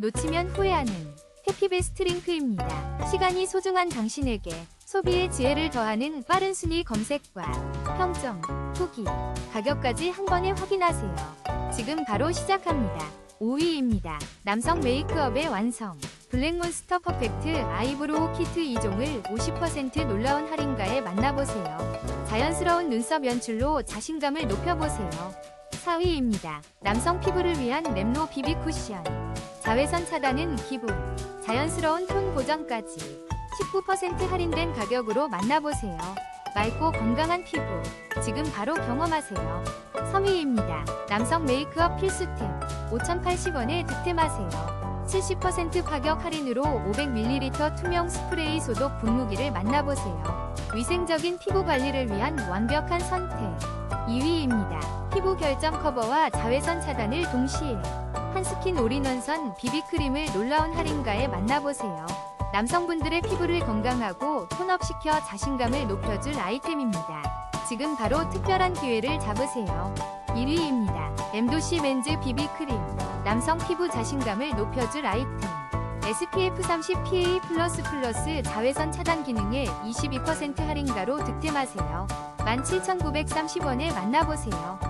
놓치면 후회하는 해피베스트 링크입니다. 시간이 소중한 당신에게 소비의 지혜를 더하는 빠른 순위 검색과 평점, 후기, 가격까지 한 번에 확인하세요. 지금 바로 시작합니다. 5위입니다. 남성 메이크업의 완성. 블랙몬스터 퍼펙트 아이브로우 키트 2종을 50% 놀라운 할인가에 만나보세요. 자연스러운 눈썹 연출로 자신감을 높여보세요. 4위입니다. 남성 피부를 위한 랩노 비비 쿠션. 자외선 차단은 기본, 자연스러운 톤 보정까지 19% 할인된 가격으로 만나보세요. 맑고 건강한 피부, 지금 바로 경험하세요. 3위입니다. 남성 메이크업 필수템, 5,080원에 득템하세요. 70% 가격 할인으로 500ml 투명 스프레이 소독 분무기를 만나보세요. 위생적인 피부 관리를 위한 완벽한 선택. 2위입니다. 피부 결점 커버와 자외선 차단을 동시에 한스킨 올인원선 비비크림을 놀라운 할인가에 만나보세요. 남성분들의 피부를 건강하고 톤업시켜 자신감을 높여줄 아이템입니다. 지금 바로 특별한 기회를 잡으세요. 1위입니다. 엠도시 맨즈 비비크림. 남성 피부 자신감을 높여줄 아이템. SPF 30 PA++ 자외선 차단 기능에 22% 할인가로 득템하세요. 17,930원에 만나보세요.